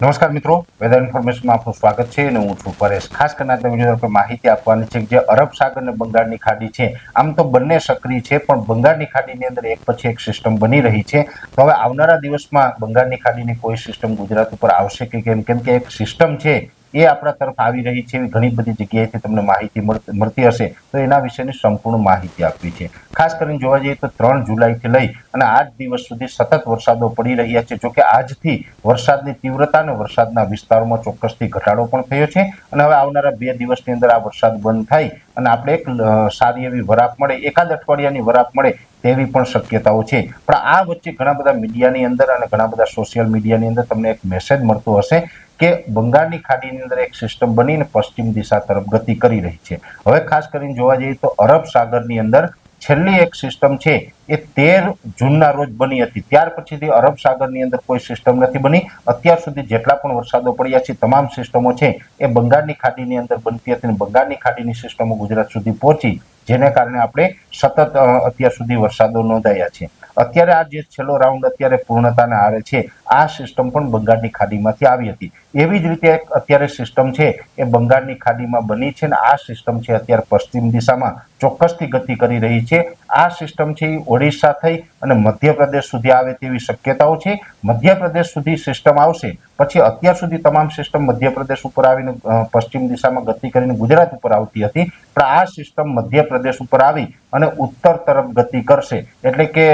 નમસ્કાર મિત્રો વેધર ઇન્ફોર્મેશનમાં આપનું સ્વાગત છે અને હું છું પરેશ. ખાસ કરીને આજના વીડિયો પર માહિતી આપવાની છે જે અરબ સાગર અને બંગાળની ખાડી છે, આમ તો બંને સક્રિય છે, પણ બંગાળની ખાડીની અંદર એક પછી એક સિસ્ટમ બની રહી છે. તો હવે આવનારા દિવસમાં બંગાળની ખાડીની કોઈ સિસ્ટમ ગુજરાત ઉપર આવશે કે કેમ? કેમ કે એક સિસ્ટમ છે એ આપણા તરફ આવી રહી છે, એવી ઘણી બધી જગ્યાએથી તમને માહિતી મળત- હશે, તો એના વિશેની સંપૂર્ણ માહિતી આપવી છે. ખાસ કરીને જોવા જઈએ તો ત્રણ જુલાઈથી લઈ અને આઠ દિવસ સુધી સતત વરસાદો પડી રહ્યા છે. જોકે આજથી વરસાદની તીવ્રતા અને વરસાદના વિસ્તારોમાં ચોક્કસથી ઘટાડો પણ થયો છે અને હવે આવનારા બે દિવસની અંદર આ વરસાદ બંધ થાય અને આપણે એક સારી એવી વરાપ મળે, એકાદ અઠવાડિયાની વરાપ મળે તેવી પણ શક્યતાઓ છે. પણ આ વચ્ચે ઘણા બધા મીડિયાની અંદર અને ઘણા બધા સોશિયલ મીડિયાની અંદર તમને એક મેસેજ મળતો હશે કે બંગાળની ખાડીની અંદર એક સિસ્ટમ બનીને પશ્ચિમ દિશા તરફ ગતિ કરી રહી છે. હવે ખાસ કરીને જોવા જઈએ તો અરબ સાગરની અંદર છેલ્લી એક સિસ્ટમ છે, એ તેર જૂનના રોજ બની હતી. ત્યાર પછીથી અરબ સાગરની અંદર કોઈ સિસ્ટમ નથી બની. અત્યાર સુધી જેટલા પણ વરસાદો પડ્યા છે, તમામ સિસ્ટમો છે, એ બંગાળની ખાડીની અંદર બનતી હતી અને બંગાળની ખાડીની સિસ્ટમો ગુજરાત સુધી પહોંચી, જેને કારણે આપણે સતત અત્યાર સુધી વરસાદો નોંધાયા છે. અત્યારે આ જે છેલ્લો રાઉન્ડ અત્યારે પૂર્ણતાને આવે છે આ સિસ્ટમ પણ બંગાળની ખાડીમાંથી આવી હતી. એવી જ રીતે અત્યારે સિસ્ટમ છે, એ બંગાળની ખાડીમાં બની છે અને આ સિસ્ટમ છે અત્યારે પશ્ચિમ દિશામાં ચોક્કસથી ગતિ કરી રહી છે. આ સિસ્ટમ છે એ ઓડિશા થઈ અને મધ્યપ્રદેશ સુધી આવે તેવી શક્યતાઓ છે. મધ્યપ્રદેશ સુધી સિસ્ટમ આવશે, પછી અત્યાર સુધી તમામ સિસ્ટમ મધ્યપ્રદેશ ઉપર આવીને પશ્ચિમ દિશામાં ગતિ કરીને ગુજરાત ઉપર આવતી હતી. પણ આ સિસ્ટમ મધ્યપ્રદેશ ઉપર આવી અને ઉત્તર તરફ ગતિ કરશે. એટલે કે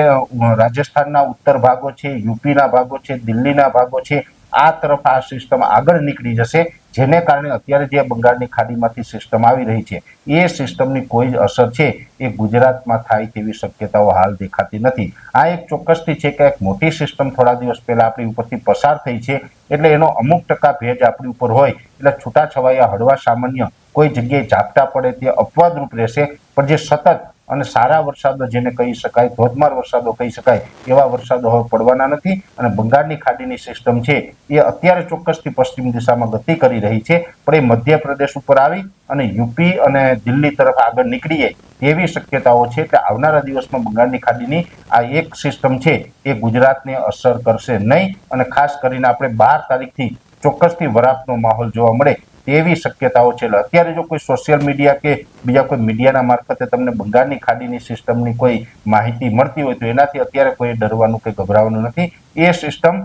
રાજસ્થાનના ઉત્તર ભાગો છે, યુપીના ભાગો છે દિલ્હીના ભાગો છે. આ તરફ આ સિસ્ટમ આગળ નીકળી જશે, જેને કારણે અત્યારે જે બંગાળની ખાડીમાંથી સિસ્ટમ આવી રહી છે, એ સિસ્ટમની કોઈ જ અસર છે એ ગુજરાતમાં થાય તેવી શક્યતાઓ હાલ દેખાતી નથી. આ એક ચોક્કસથી છે કે એક મોટી સિસ્ટમ થોડા દિવસ પહેલાં આપણી ઉપરથી પસાર થઈ છે, એટલે એનો અમુક ટકા ભેજ આપણી ઉપર હોય, એટલે છૂટાછવાયા હળવા સામાન્ય કોઈ જગ્યાએ ઝાપટા પડે તે અપવાદરૂપ રહેશે, પણ જે સતત અને સારા વરસાદો જેને કહી શકાય, ધોધમાર વરસાદો કહી શકાય, એવા વરસાદો હવે પડવાના નથી અને બંગાળની ખાડીની સિસ્ટમ છે એ અત્યારે ચોક્કસથી પશ્ચિમ દિશામાં ગતિ કરી રહી છે. પણ એ મધ્યપ્રદેશ ઉપર આવી અને યુપી અને દિલ્હી તરફ આગળ નીકળીએ એવી શક્યતાઓ છે કે આવનારા દિવસમાં બંગાળની ખાડીની આ એક સિસ્ટમ છે એ ગુજરાતને અસર કરશે નહીં. અને ખાસ કરીને આપણે બાર તારીખથી ચોક્કસથી વરાપનો માહોલ જોવા મળે તેવી શક્યતાઓ છે. અત્યારે જો કોઈ સોશિયલ મીડિયા કે બીજા કોઈ મીડિયાના મારફતે તમને બંગાળની ખાડીની સિસ્ટમની કોઈ માહિતી મળતી હોય તો એનાથી અત્યારે કોઈ ડરવાનું કે ગભરાવાનું નથી. એ સિસ્ટમ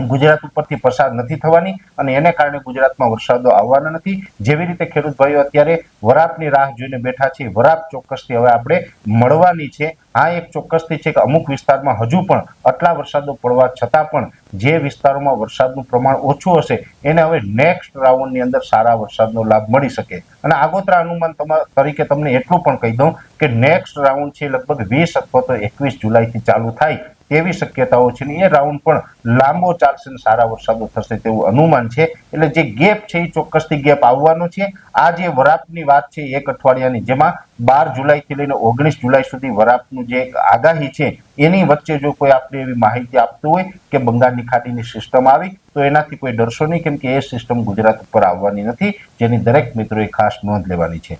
ગુજરાત ઉપરથી પસાર નથી થવાની અને એને કારણે ગુજરાતમાં વરસાદો આવવાના નથી. જેવી રીતે ખેડૂત ભાઈઓ અત્યારે વરાપની રાહ જોઈને બેઠા છે. વરાપ ચોક્કસથી હવે આપણે મળવાની છે. આ એક ચોક્કસથી છે કે અમુક વિસ્તારમાં હજુ પણ આટલા વરસાદો પડવા છતાં પણ જે વિસ્તારોમાં વરસાદનું પ્રમાણ ઓછું હશે, એને હવે નેક્સ્ટ રાઉન્ડની અંદર સારા વરસાદનો લાભ મળી શકે. અને આગોતરા અનુમાન તરીકે તમને એટલું પણ કહી દઉં કે નેક્સ્ટ રાઉન્ડ છે લગભગ વીસ અથવા તો એકવીસ જુલાઈથી ચાલુ થાય. તેવી શક્યતાઓ છે એ રાઉન્ડ પણ લાંબો ચાલશે સારા વરસાદો થશે તેવું અનુમાન છે. એટલે જે ગેપ છે એ ચોક્કસથી ગેપ આવવાનો છે. આ જે વરાપની વાત છે એક અઠવાડિયાની, જેમાં બાર જુલાઈથી લઈને ઓગણીસ જુલાઈ સુધી વરાપનું જે આગાહી છે, એની વચ્ચે જો કોઈ આપણે એવી માહિતી આપતું હોય કે બંગાળની ખાડીની સિસ્ટમ આવી, તો એનાથી કોઈ ડરશો નહીં, કેમ કે એ સિસ્ટમ ગુજરાત ઉપર આવવાની નથી. જેની દરેક મિત્રોએ ખાસ નોંધ લેવાની છે.